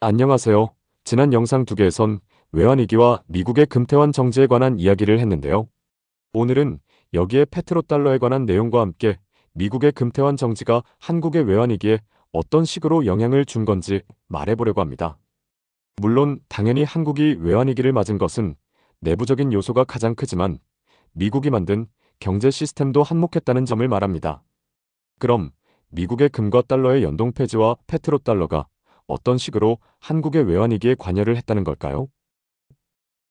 안녕하세요. 지난 영상 두 개에선 외환위기와 미국의 금태환 정지에 관한 이야기를 했는데요. 오늘은 여기에 페트로달러에 관한 내용과 함께 미국의 금태환 정지가 한국의 외환위기에 어떤 식으로 영향을 준 건지 말해보려고 합니다. 물론 당연히 한국이 외환위기를 맞은 것은 내부적인 요소가 가장 크지만 미국이 만든 경제 시스템도 한몫했다는 점을 말합니다. 그럼 미국의 금과 달러의 연동 폐지와 페트로달러가 어떤 식으로 한국의 외환위기에 관여를 했다는 걸까요?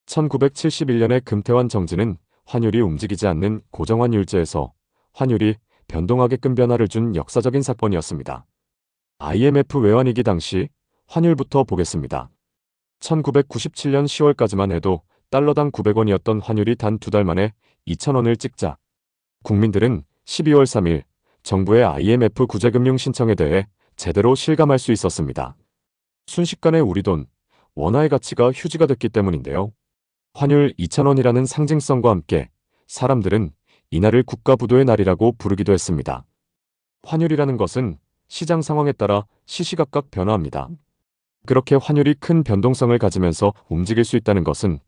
1971년의 금태환 정지는 환율이 움직이지 않는 고정환율제에서 환율이 변동하게끔 변화를 준 역사적인 사건이었습니다. IMF 외환위기 당시 환율부터 보겠습니다. 1997년 10월까지만 해도 달러당 900원이었던 환율이 단 두 달 만에 2,000원을 찍자 국민들은 12월 3일 정부의 IMF 구제금융 신청에 대해 제대로 실감할 수 있었습니다. 순식간에 우리 돈, 원화의 가치가 휴지가 됐기 때문인데요. 환율 2,000원이라는 상징성과 함께 사람들은 이날을 국가부도의 날이라고 부르기도 했습니다. 환율이라는 것은 시장 상황에 따라 시시각각 변화합니다. 그렇게 환율이 큰 변동성을 가지면서 움직일 수 있다는 것은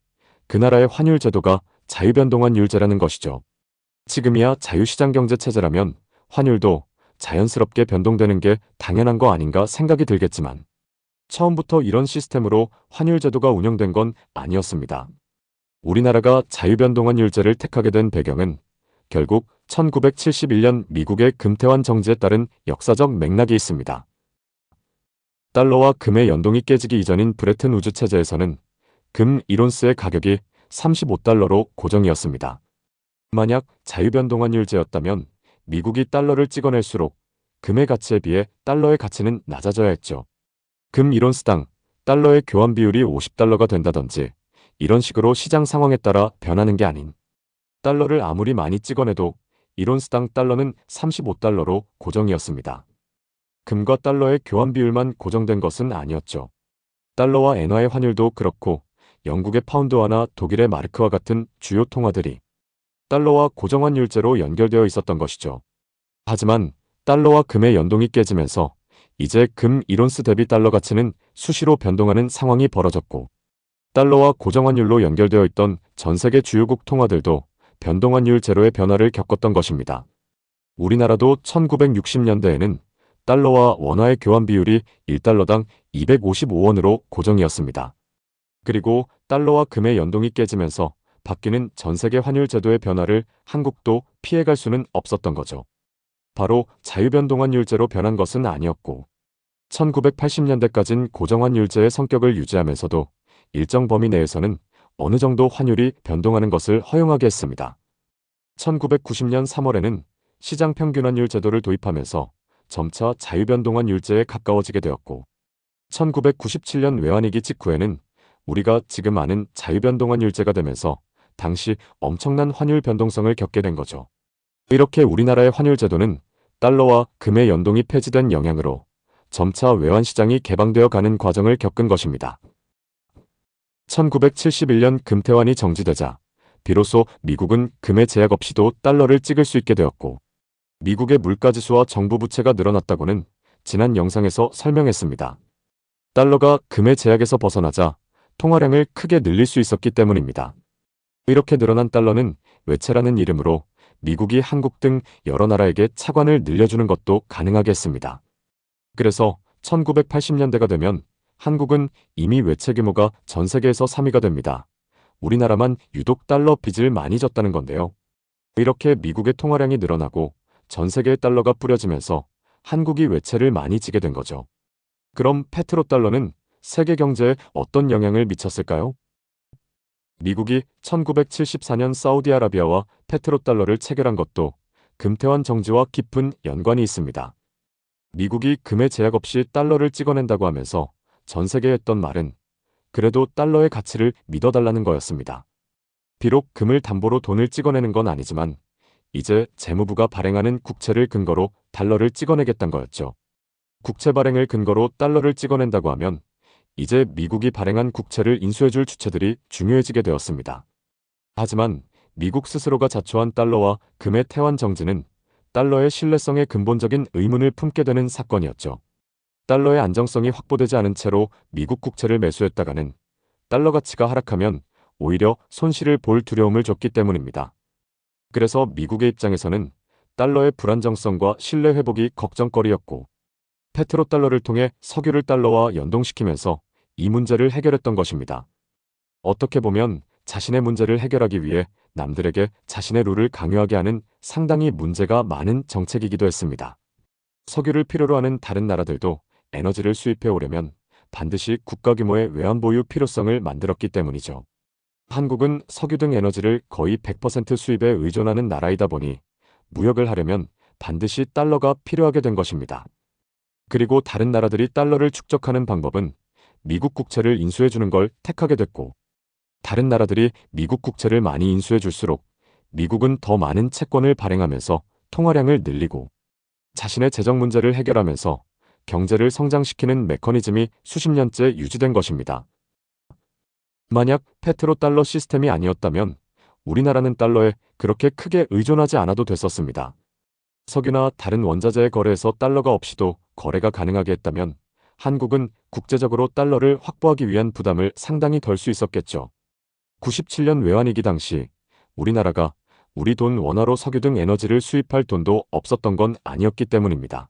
그 나라의 환율 제도가 자유변동한 율제라는 것이죠. 지금이야 자유시장 경제 체제라면 환율도 자연스럽게 변동되는 게 당연한 거 아닌가 생각이 들겠지만 처음부터 이런 시스템으로 환율 제도가 운영된 건 아니었습니다. 우리나라가 자유변동한 율제를 택하게 된 배경은 결국 1971년 미국의 금태환 정지에 따른 역사적 맥락이 있습니다. 달러와 금의 연동이 깨지기 이전인 브레튼 우주 체제에서는 금 1온스의 가격이 35달러로 고정이었습니다. 만약 자유변동한 율제였다면 미국이 달러를 찍어낼수록 금의 가치에 비해 달러의 가치는 낮아져야 했죠. 금 1온스당 달러의 교환 비율이 50달러가 된다든지 이런 식으로 시장 상황에 따라 변하는 게 아닌 달러를 아무리 많이 찍어내도 1온스당 달러는 35달러로 고정이었습니다. 금과 달러의 교환 비율만 고정된 것은 아니었죠. 달러와 엔화의 환율도 그렇고 영국의 파운드화나 독일의 마르크와 같은 주요 통화들이 달러와 고정환율제로 연결되어 있었던 것이죠. 하지만 달러와 금의 연동이 깨지면서 이제 금 1온스 대비 달러 가치는 수시로 변동하는 상황이 벌어졌고 달러와 고정환율로 연결되어 있던 전 세계 주요국 통화들도 변동환율 제로의 변화를 겪었던 것입니다. 우리나라도 1960년대에는 달러와 원화의 교환 비율이 1달러당 255원으로 고정이었습니다. 그리고 달러와 금의 연동이 깨지면서 바뀌는 전 세계 환율 제도의 변화를 한국도 피해갈 수는 없었던 거죠. 바로 자유변동환율제로 변한 것은 아니었고 1980년대까진 고정환율제의 성격을 유지하면서도 일정 범위 내에서는 어느 정도 환율이 변동하는 것을 허용하게 했습니다. 1990년 3월에는 시장 평균환율 제도를 도입하면서 점차 자유변동환율제에 가까워지게 되었고 1997년 외환위기 직후에는 우리가 지금 아는 자유변동환율제가 되면서 당시 엄청난 환율 변동성을 겪게 된 거죠. 이렇게 우리나라의 환율 제도는 달러와 금의 연동이 폐지된 영향으로 점차 외환시장이 개방되어 가는 과정을 겪은 것입니다. 1971년 금태환이 정지되자 비로소 미국은 금의 제약 없이도 달러를 찍을 수 있게 되었고 미국의 물가지수와 정부 부채가 늘어났다고는 지난 영상에서 설명했습니다. 달러가 금의 제약에서 벗어나자 통화량을 크게 늘릴 수 있었기 때문입니다. 이렇게 늘어난 달러는 외채라는 이름으로 미국이 한국 등 여러 나라에게 차관을 늘려주는 것도 가능하게 했습니다. 그래서 1980년대가 되면 한국은 이미 외채 규모가 전 세계에서 3위가 됩니다. 우리나라만 유독 달러 빚을 많이 졌다는 건데요. 이렇게 미국의 통화량이 늘어나고 전 세계의 달러가 뿌려지면서 한국이 외채를 많이 지게 된 거죠. 그럼 페트로 달러는 세계 경제에 어떤 영향을 미쳤을까요? 미국이 1974년 사우디아라비아와 페트로달러를 체결한 것도 금태환 정지와 깊은 연관이 있습니다. 미국이 금의 제약 없이 달러를 찍어낸다고 하면서 전 세계에 했던 말은 그래도 달러의 가치를 믿어달라는 거였습니다. 비록 금을 담보로 돈을 찍어내는 건 아니지만 이제 재무부가 발행하는 국채를 근거로 달러를 찍어내겠다는 거였죠. 국채 발행을 근거로 달러를 찍어낸다고 하면 이제 미국이 발행한 국채를 인수해줄 주체들이 중요해지게 되었습니다. 하지만 미국 스스로가 자초한 달러와 금의 태환 정지는 달러의 신뢰성에 근본적인 의문을 품게 되는 사건이었죠. 달러의 안정성이 확보되지 않은 채로 미국 국채를 매수했다가는 달러 가치가 하락하면 오히려 손실을 볼 두려움을 줬기 때문입니다. 그래서 미국의 입장에서는 달러의 불안정성과 신뢰 회복이 걱정거리였고 페트로 달러를 통해 석유를 달러와 연동시키면서 이 문제를 해결했던 것입니다. 어떻게 보면 자신의 문제를 해결하기 위해 남들에게 자신의 룰을 강요하게 하는 상당히 문제가 많은 정책이기도 했습니다. 석유를 필요로 하는 다른 나라들도 에너지를 수입해 오려면 반드시 국가 규모의 외환 보유 필요성을 만들었기 때문이죠. 한국은 석유 등 에너지를 거의 100% 수입에 의존하는 나라이다 보니 무역을 하려면 반드시 달러가 필요하게 된 것입니다. 그리고 다른 나라들이 달러를 축적하는 방법은 미국 국채를 인수해 주는 걸 택하게 됐고 다른 나라들이 미국 국채를 많이 인수해 줄수록 미국은 더 많은 채권을 발행하면서 통화량을 늘리고 자신의 재정 문제를 해결하면서 경제를 성장시키는 메커니즘이 수십 년째 유지된 것입니다. 만약 페트로 달러 시스템이 아니었다면 우리나라는 달러에 그렇게 크게 의존하지 않아도 됐었습니다. 석유나 다른 원자재의 거래에서 달러가 없이도 거래가 가능하게 했다면 한국은 국제적으로 달러를 확보하기 위한 부담을 상당히 덜 수 있었겠죠. 97년 외환위기 당시 우리나라가 우리 돈 원화로 석유 등 에너지를 수입할 돈도 없었던 건 아니었기 때문입니다.